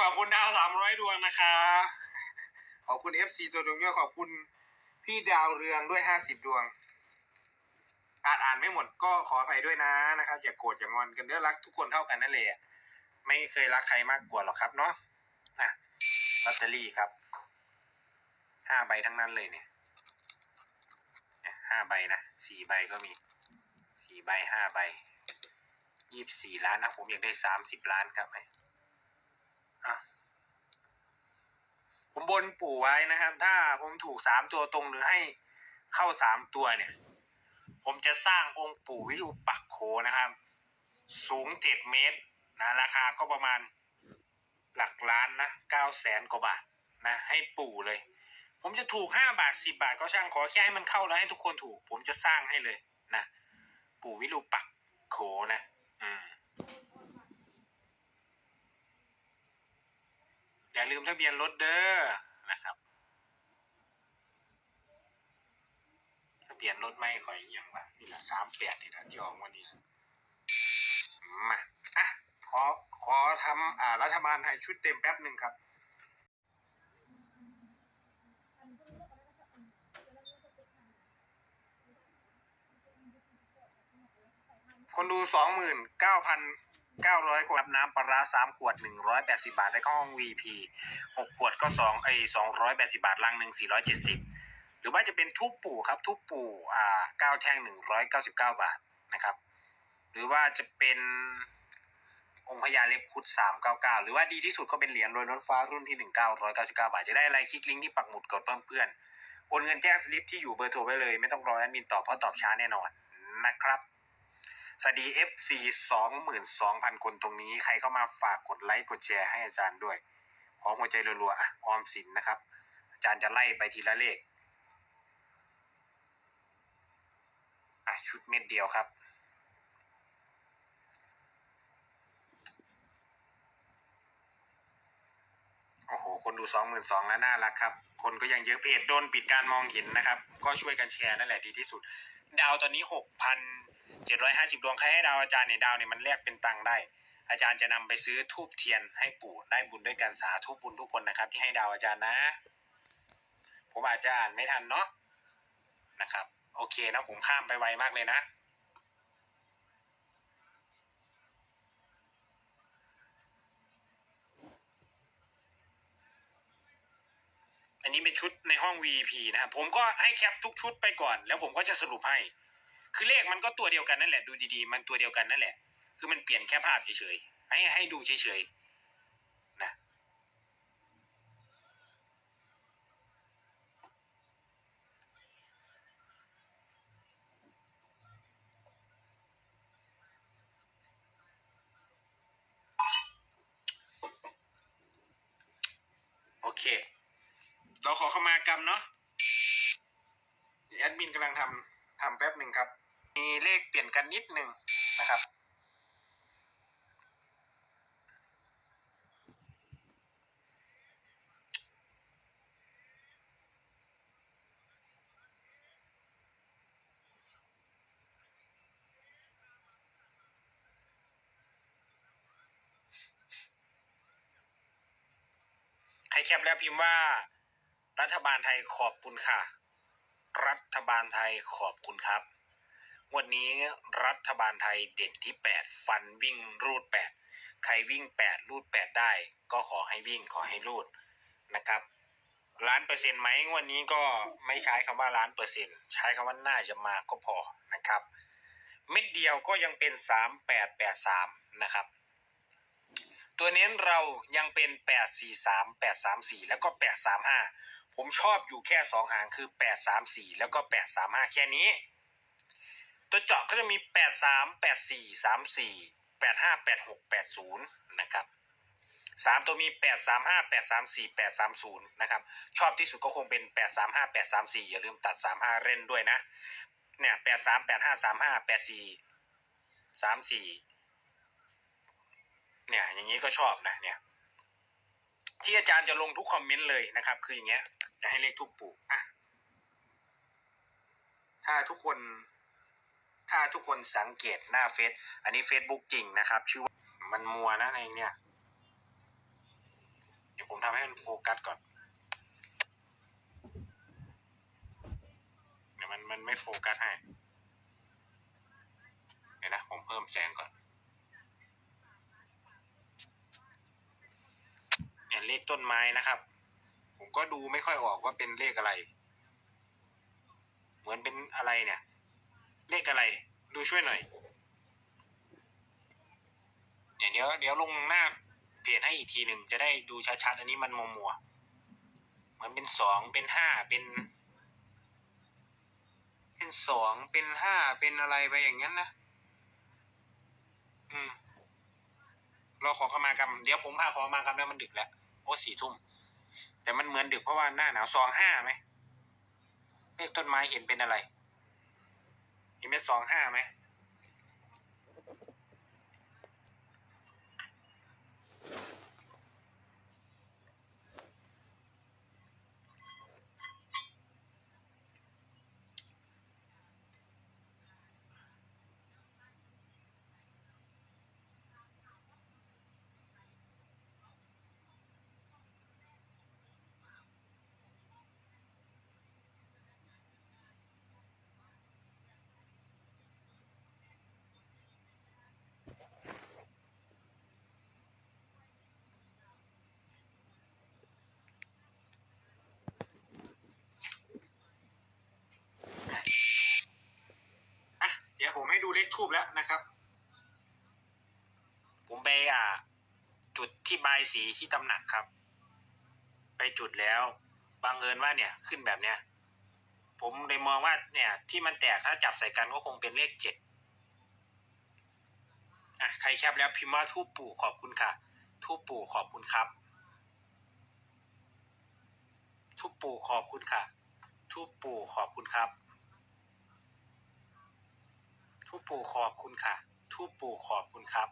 ขอบคุณดาวสามร้อยดวงนะคะ ขอบคุณ FC ตัวดวงด้วยขอบคุณพี่ดาวเรืองด้วยห้าสิบดวง อ่านอ่านไม่หมดก็ขออภัยด้วยนะนะครับ อย่าโกรธอย่างอนกันเด้อรักทุกคนเท่ากันนั่นแหละไม่เคยรักใครมากกว่าหรอกครับเนาะอะลอตเตอรี่ครับห้าใบทั้งนั้นเลยเนี่ยห้าใบนะสี่ใบก็มีสี่ใบห้าใบยี่สิบสี่ล้านนะผมอยากได้สามสิบล้านครับไอ้อ่ ผมบนปู่ไว้นะครับ ถ้าผมถูกสามตัวตรงหรือให้เข้าสามตัวเนี่ย ผมจะสร้างองค์ปู่วิรูปักโขนะครับ สูงเจ็ดเมตรนะราคาก็ประมาณหลักล้านนะเก้าแสนกว่าบาทนะให้ปู่เลย ผมจะถูกห้าบาทสิบาทก็ช่างขอแค่ให้มันเข้าแล้วให้ทุกคนถูก ผมจะสร้างให้เลยนะ ปู่วิรูปักโขนะอืมอย่า ลืมทะเบียนรถเด้อนะครับ ทะเบียนรถไม่ค่อยย่างวะนี่แหละสามแปดนี่แหละที่ออกวันนี้มาอะขอขอทำอ่ารัฐบาลไทยชุดเต็มแป๊บหนึ่งครับคนดูสองหมื่นเก้าพัน เก้าร้อยคนรับน้ำปลาร้าสามขวดหนึ่งร้อยแปดสิบาทในห้อง VP หกขวดก็สองไอสองร้อยแปดสิบาท ลังหนึ่งสี่ร้อยเจ็ดสิบหรือว่าจะเป็นทุบปู่ครับ ทุบปู่อ่าเก้าแท่งหนึ่งร้อยเก้าสิบาทนะครับ หรือว่าจะเป็นองค์พญาเล็บคุดสามเก้าเก้าหรือว่าดีที่สุดก็เป็นเหรียญโรยล้นฟ้ารุ่นที่หนึ่งเก้าร้อยเก้าสิบาบาท จะได้อะไรคลิกลิงก์ที่ปักหมุดกดเพิ่มเพื่อนโอนเงินแจ้งสลิปที่อยู่เบอร์โทรไว้เลย ไม่ต้องรอแอดมินตอบเพราะตอบช้าแน่นอนนะครับ สวัสดี FC สองหมื่นสองพันคนตรงนี้ใครเข้ามาฝากกดไลค์กดแชร์ให้อาจารย์ด้วยพร้อมหัวใจรัวๆอะออมสินนะครับ อาจารย์จะไล่ไปทีละเลขอะชุดเม็ดเดียวครับ โอ้โห คนดูสองหมื่นสองแล้วน่ารักครับ คนก็ยังเยอะเพจโดนปิดการมองเห็นนะครับ ก็ช่วยกันแชร์นั่นแหละดีที่สุด ดาวตอนนี้หกพัน เจ็ดร้อยห้าสิบดวงใครให้ดาวอาจารย์เนี่ยดาวเนี่ยมันแลกเป็นตังค์ได้ อาจารย์จะนำไปซื้อทูบเทียนให้ปู่ได้บุญด้วยกันสาธุบุญทุกคนนะครับ ที่ให้ดาวอาจารย์นะ ผมอาจจะอ่านไม่ทันเนาะนะครับ โอเคนะผมข้ามไปไวมากเลยนะอันนี้เป็นชุดในห้อง VIP นะครับผมก็ให้แคปทุกชุดไปก่อน แล้วผมก็จะสรุปให้ คือเลขมันก็ตัวเดียวกันนั่นแหละดูดีๆ มันตัวเดียวกันนั่นแหละ คือมันเปลี่ยนแค่ภาพเฉยๆให้ให้ดูเฉยๆนะโอเค เราขอเข้ามากรรมเนาะแอดมินกำลังทำ ทำแป๊บหนึ่งครับ มีเลขเปลี่ยนกันนิดหนึ่งนะครับใครแคปแล้วพิมพ์ว่ารัฐบาลไทยขอบคุณค่ะ รัฐบาลไทยขอบคุณครับ วันนี้รัฐบาลไทยเด่นที่ 8 ฟันวิ่งรูด 8 ใครวิ่ง 8 รูด 8 ได้ ก็ขอให้วิ่งขอให้รูดนะครับล้านเปอร์เซ็นต์ไหมวันนี้ก็ไม่ใช้คำว่าล้านเปอร์เซ็นต์ใช้คำว่าน่าจะมาก็พอนะครับ เม็ดเดียวก็ยังเป็น 3883 นะครับ ตัวเน้นเรายังเป็น 843 834 แล้วก็ 835 ผมชอบอยู่แค่สองหางคือแปดสามสี่แล้วก็แปดสามห้าแค่นี้ ตัวเจาะก็จะมีแปดสามแปดสี่สามสี่แปดห้าแปดหกแปดศูนย์นะครับสามตัวมีแปดสามห้าแปดสามสี่แปดสามศูนย์นะครับชอบที่สุดก็คงเป็นแปดสามห้าแปดสามสี่อย่าลืมตัดสามห้าเล่นด้วยนะเนี่ยแปดสามแปดห้าสามห้าแปดสี่สามสี่เนี่ยอย่างนี้ก็ชอบนะเนี่ย ที่อาจารย์จะลงทุกคอมเมนต์เลยนะครับ คืออย่างเงี้ยจะให้เลขทุกปู่อะถ้าทุกคน ถ้าทุกคนสังเกตหน้าเฟซอันนี้ Facebook จริงนะครับ ชื่อว่ามันมัวนะในเนี่ยเดี๋ยวผมทำให้มันโฟกัสก่อนเดี๋ยวมันมันไม่โฟกัสให้เดี๋ยวนะ ผมเพิ่มแสงก่อน เลขต้นไม้นะครับ ผมก็ดูไม่ค่อยออกว่าเป็นเลขอะไร เหมือนเป็นอะไรเนี่ย เลขอะไร ดูช่วยหน่อยเนี่ยเดี๋ยวเดี๋ยวลงหน้าเพจให้อีกทีหนึ่งจะได้ดูชัดๆอันนี้มันมัวมัวๆเหมือนเป็นสองเป็นห้าเป็นเป็นสองเป็นห้าเป็นอะไรไปอย่างนั้นนะอืมเราขอขมากรรม เดี๋ยวผมพาขอขมากรรมแล้วมันดึกแล้ว อ้สี่ทุ่ม แต่มันเหมือนดึกเพราะว่าหน้าหนาวสองห้าไหมเลขต้นไม้เห็นเป็นอะไร เห็นเป็นสองห้าไหม อะเดี๋ยวผม ให้ดูเลขทูบแล้วนะครับ ผมไปอ่า จุดที่บายสีที่ตำหนักครับ ไปจุดแล้วบังเอิญว่าเนี่ยขึ้นแบบเนี้ย ผมเลยมองว่าเนี่ย ที่มันแตกถ้าจับใส่กันก็คงเป็นเลขเจ็ดอะใครแคปแล้วพิมพ์ว่าทูปปู่ขอบคุณค่ะ ทูปปู่ขอบคุณครับ ทูปปู่ขอบคุณค่ะ ทูปปู่ขอบคุณครับ ทูปปู่ขอบคุณค่ะ ทูปปู่ขอบคุณครับ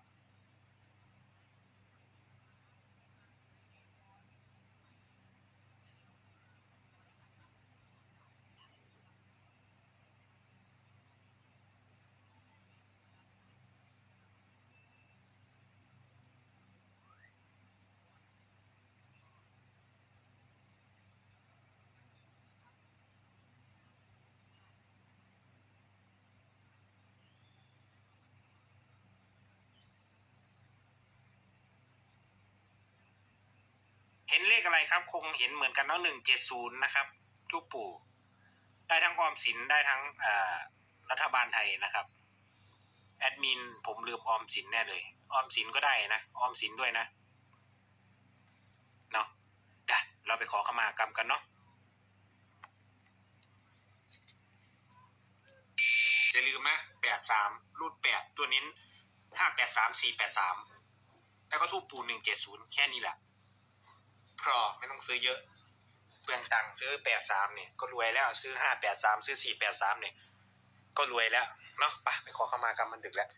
เห็นเลขอะไรครับ คงเห็นเหมือนกันเนาะหนึ่งเจ็ดศูนย์นะครับทูปปู่ ได้ทั้งออมสินได้ทั้งอ่ารัฐบาลไทยนะครับ แอดมินผมลืมออมสินแน่เลย ออมสินก็ได้นะออมสินด้วยนะเนาะเดี๋ยวเราไปขอขมากรรมกันเนาะอย่าลืมนะแปดสามรูดแปดตัวนี้ห้าแปดสามสี่แปดสามแล้วก็ทูปปูหนึ่งเจ็ดศูนย์แค่นี้แหละ พอไม่ต้องซื้อเยอะ เปลืองตังค์ซื้อแปดสามเนี่ยก็รวยแล้ว ซื้อห้าแปดสามซื้อสี่แปดสามเนี่ยก็รวยแล้วเนาะไปไปขอเข้ามากรรมมันดึกแล้ว